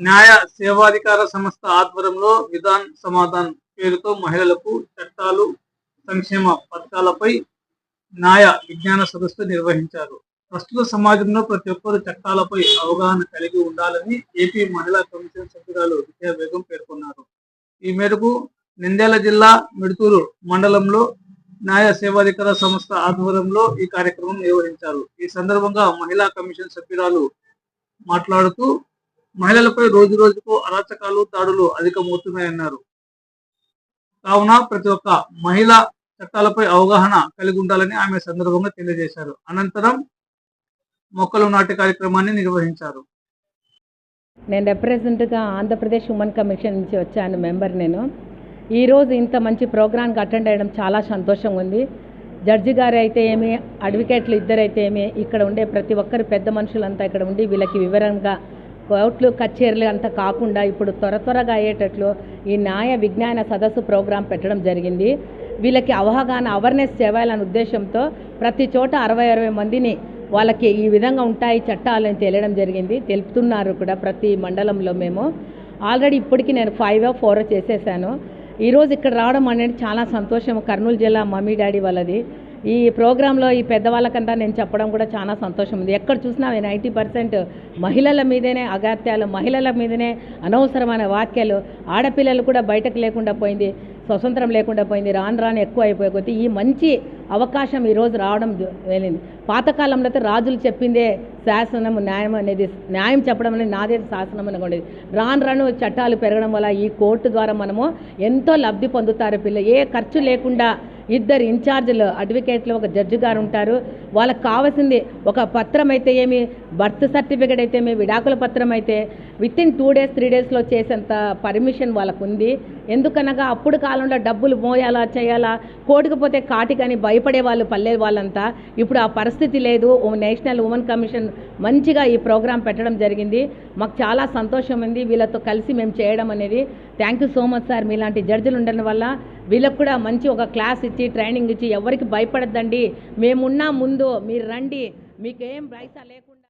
న్యాయ సేవాధికార సంస్థ ఆధ్వర్యంలో విధాన్ సమాధాన్ పేరుతో మహిళలకు చట్టాలు సంక్షేమ పథకాలపై న్యాయ విజ్ఞాన సదస్సు నిర్వహించారు. ప్రస్తుత సమాజంలో ప్రతి ఒక్కరు చట్టాలపై అవగాహన కలిగి ఉండాలని ఏపీ మహిళా కమిషన్ సభ్యురాలు విజయ బేగం పేర్కొన్నారు. ఈ మేరకు నంద్యాల జిల్లా మిడుతూరు మండలంలో న్యాయ సేవాధికార సంస్థ ఆధ్వర్యంలో ఈ కార్యక్రమం నిర్వహించారు. ఈ సందర్భంగా మహిళా కమిషన్ సభ్యురాలు మాట్లాడుతూ మహిళలపై రోజు రోజుకు అరాచకాలు దాడులు అధికమవుతున్నాయన్నారు. కావున ప్రతి ఒక్క మహిళ చట్టాలపై అవగాహన కలిగి ఉండాలని ఆమె సందర్భంగా తెలియజేశారు. అనంతరం మొక్కలు నాటే కార్యక్రమాన్ని నిర్వహించారు. నేను రిప్రజెంట్గా ఆంధ్రప్రదేశ్ ఉమెన్ కమిషన్ నుంచి వచ్చాను మెంబర్ నేను. ఈరోజు ఇంత మంచి ప్రోగ్రాంకి అటెండ్ అయ్యడం చాలా సంతోషంగా ఉంది. జడ్జి గారు అయితే ఏమి అడ్వకేట్లు ఇద్దరైతే ఏమి ఇక్కడ ఉండే ప్రతి ఒక్కరు పెద్ద మనుషులంతా ఇక్కడ ఉండి వీళ్ళకి వివరంగా కోట్లు కచేరీలు అంత కాకుండా ఇప్పుడు త్వర త్వరగా అయ్యేటట్లు ఈ న్యాయ విజ్ఞాన సదస్సు ప్రోగ్రాం పెట్టడం జరిగింది. వీళ్ళకి అవగాహన అవేర్నెస్ చేయాలనే ఉద్దేశంతో ప్రతి చోట అరవై అరవై మందిని వాళ్ళకి ఈ విధంగా ఉంటాయి చట్టాలని తెలియడం జరిగింది. తెలుపుతున్నారు కూడా ప్రతి మండలంలో మేము. ఆల్రెడీ ఇప్పటికి నేను ఫైవ్ ఫోర్ చేసేసాను. ఈరోజు ఇక్కడ రావడం అనేది చాలా సంతోషం కర్నూలు జిల్లా మమ్మీ డాడీ వాళ్ళది. ఈ ప్రోగ్రాంలో ఈ పెద్దవాళ్ళకంతా నేను చెప్పడం కూడా చాలా సంతోషం ఉంది. ఎక్కడ చూసినా నైంటీ పర్సెంట్ మహిళల మీదనే అగాత్యాలు మహిళల మీదనే అనవసరమైన వాక్యాలు. ఆడపిల్లలు కూడా బయటకు లేకుండా పోయింది స్వతంత్రం లేకుండా పోయింది రాను రాను ఎక్కువ అయిపోయే కొద్దీ ఈ మంచి అవకాశం ఈరోజు రావడం వెళ్ళింది. పాతకాలంలో అయితే రాజులు చెప్పిందే శాసనం న్యాయం అనేది న్యాయం చెప్పడం అనేది నాదే శాసనం అని ఉండేది రాను రాను చట్టాలు పెరగడం వల్ల ఈ కోర్టు ద్వారా మనము ఎంతో లబ్ధి పొందుతారు పిల్ల ఏ ఖర్చు లేకుండా ఇద్దరు ఇన్ఛార్జీలు అడ్వకేట్లు ఒక జడ్జి గారు ఉంటారు. వాళ్ళకి కావాల్సింది ఒక పత్రం అయితే ఏమి బర్త్ సర్టిఫికేట్ అయితే ఏమి విడాకుల పత్రం అయితే within two days three డేస్లో చేసేంత పర్మిషన్ వాళ్ళకు ఉంది. ఎందుకనగా అప్పుడు కాలంలో డబ్బులు మోయాలా చేయాలా? కోర్టుకు కాటికని భయపడే వాళ్ళు పల్లె వాళ్ళంతా. ఇప్పుడు ఆ పరిస్థితి లేదు. ఓ నేషనల్ ఉమెన్ కమిషన్ మంచిగా ఈ ప్రోగ్రాం పెట్టడం జరిగింది. మాకు చాలా సంతోషం ఉంది. వీళ్ళతో కలిసి మేము చేయడం అనేది. Thank you so much sir. మీలాంటి జడ్జిలు ఉండడం వల్ల వీళ్ళకు కూడా మంచి ఒక క్లాస్ ఇచ్చి ట్రైనింగ్ ఇచ్చి ఎవరికి భయపడద్దండి. మేమున్నా ముందు మీరు రండి. మీకేం భయస లేకుండా